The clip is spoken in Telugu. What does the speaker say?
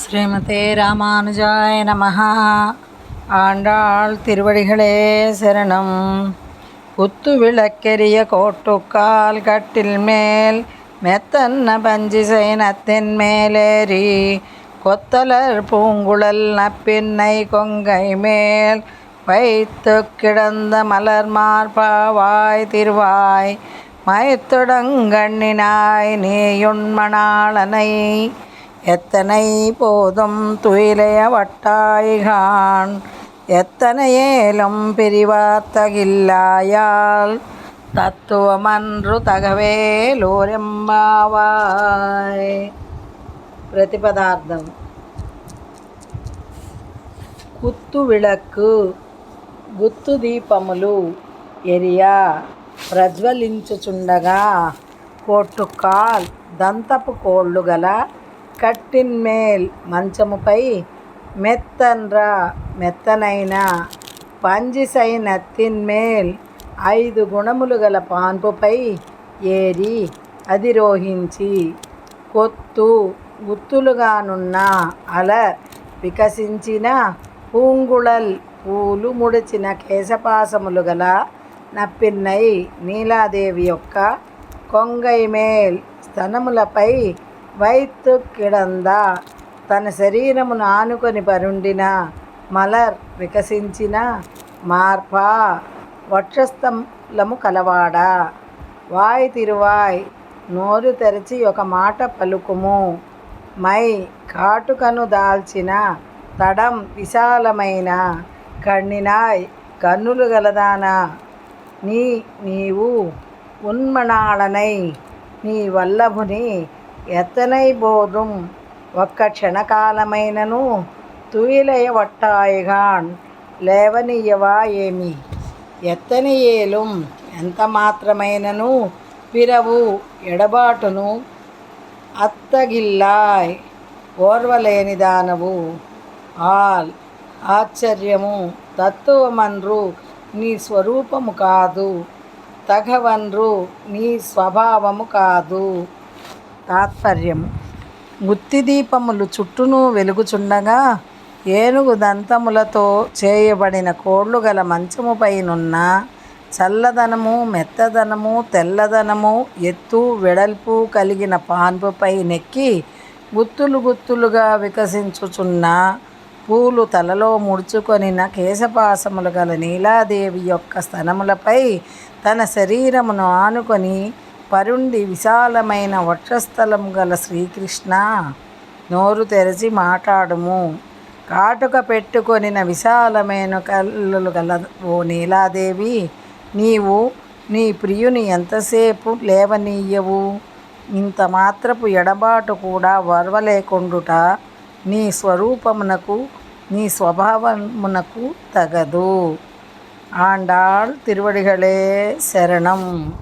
ஸ்ரீமதே ராமானுஜாய நமஹ. ஆண்டாள் திருவடிகளே சரணம். புத்து விளக்கெரிய கோட்டுக்கால் கட்டில் மேல் மெத்தன்ன பஞ்சி சைனத்தின் மேலேறி கொத்தலர் பூங்குழல் நப்பின்னை கொங்கை மேல் வைத்து கிடந்த மலர் மார்பாவாய் திருவாய் மயத்துடங்கண்ணினாய் நீயுண்மணாளனை எத்தனை போதும் துயிலைய வட்டாய்கான் எத்தனை ஏலும் பிரிவாத்தகில்லாயால் తత్వమన్రు తగవేలోరెమ్మావాయ్ ప్రతిపదార్థం. కుత్తు విళక్కు గుత్తు దీపములు ఎరియా ప్రజ్వలించుచుండగా కోట్టుకాల్ దంతపు కోళ్ళు గల కట్టిన్ మేల్ మంచముపై మెత్తన్ర మెత్తనైన పంజిసైనత్తిన్మేల్ ఐదు గుణములు గల పాన్పుపై ఏరి అధిరోహించి కొత్తు గుత్తులుగానున్న అల వికసించిన పూంగుళల్ పూలు ముడిచిన కేశపాసములు గల నప్పిన్నై నీలాదేవి యొక్క కొంగైమేల్ స్తనములపై వైత్తు కిడంద తన శరీరమును ఆనుకొని పరుండిన మలర్ వికసించిన మార్పా వక్షస్థలము కలవాడా. వాయ్ తిరువాయ్ నోరు తెరచి ఒక మాట పలుకుము. మై కాటుకను దాల్చిన తడం విశాలమైన కణినాయ్ కన్నులు గలదానా. నీ నీవు ఉన్మణాళనై నీ వల్లభుని ఎత్తనై బోధుం ఒక్క క్షణకాలమైనను తుయిలయ వట్టాయిగాన్ లేవనీయవా ఏమి? ఎత్తని ఏలుం. ఎంత మాత్రమైనను పిరవు ఎడబాటును అత్తగిల్లాయ్. ఓర్వలేని దానవు ఆల్ ఆశ్చర్యము తత్వమన్రు నీ స్వరూపము కాదు. తగవన్రు నీ స్వభావము కాదు. తాత్పర్యము గుత్తి దీపములు చుట్టూను వెలుగుచుండగా ఏనుగు దంతములతో చేయబడిన కోళ్ళు గల మంచముపైనున్న చల్లదనము మెత్తదనము తెల్లదనము ఎత్తు వెడల్పు కలిగిన పాన్పుపై నెక్కి గుత్తులు గుత్తులుగా వికసించుచున్న పూలు తలలో ముడుచుకొనిన కేశపాసములు గల నీలాదేవి యొక్క స్తనములపై తన శరీరమును ఆనుకొని పరుండి విశాలమైన వక్షస్థలం గల శ్రీకృష్ణ నోరు తెరచి మాట్లాడుము. కాటుక పెట్టుకొనిన విశాలమైన కళ్ళు గల ఓ నీలాదేవి నీవు నీ ప్రియుని ఎంతసేపు లేవనీయవు? ఇంత మాత్రపు ఎడబాటు కూడా వరవలేకుండుట నీ స్వరూపమునకు నీ స్వభావమునకు తగదు. ఆండాళ్ తిరువడిగళే శరణం.